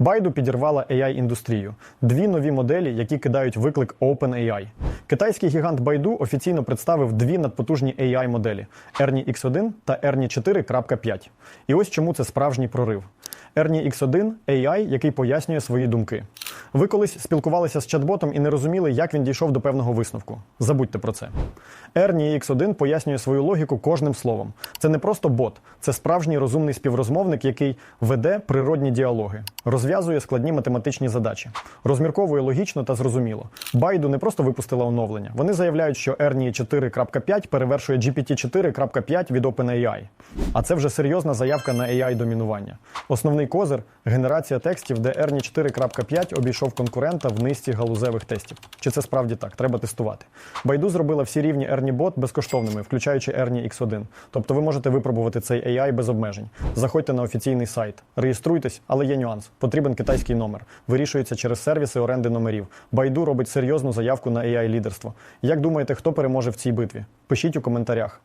Байду підірвала AI-індустрію. Дві нові моделі, які кидають виклик OpenAI. Китайський гігант Байду офіційно представив дві надпотужні AI-моделі Ernie X1 та Ernie 4.5. І ось чому це справжній прорив. Ernie X1 – AI, який пояснює свої думки. Ви колись спілкувалися з чат-ботом і не розуміли, як він дійшов до певного висновку. Забудьте про це. Ernie X1 пояснює свою логіку кожним словом. Це не просто бот, це справжній розумний співрозмовник, який веде природні діалоги, розв'язує складні математичні задачі, розмірковує логічно та зрозуміло. Байду не просто випустила оновлення. Вони заявляють, що Ernie 4.5 перевершує GPT 4.5 від OpenAI. А це вже серйозна заявка на AI-домінування. Основний козир генерація текстів, де Ernie 4.5 обійшов конкурента в низці галузевих тестів. Чи це справді так? Треба тестувати. Байду зробила всі рівні ErnieBot безкоштовними, включаючи Ernie X1. Тобто ви можете випробувати цей AI без обмежень. Заходьте на офіційний сайт, реєструйтесь, але є нюанс. Потрібен китайський номер. Вирішується через сервіси оренди номерів. Байду робить серйозну заявку на AI-лідерство. Як думаєте, хто переможе в цій битві? Пишіть у коментарях.